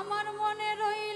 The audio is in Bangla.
আমার মনে রই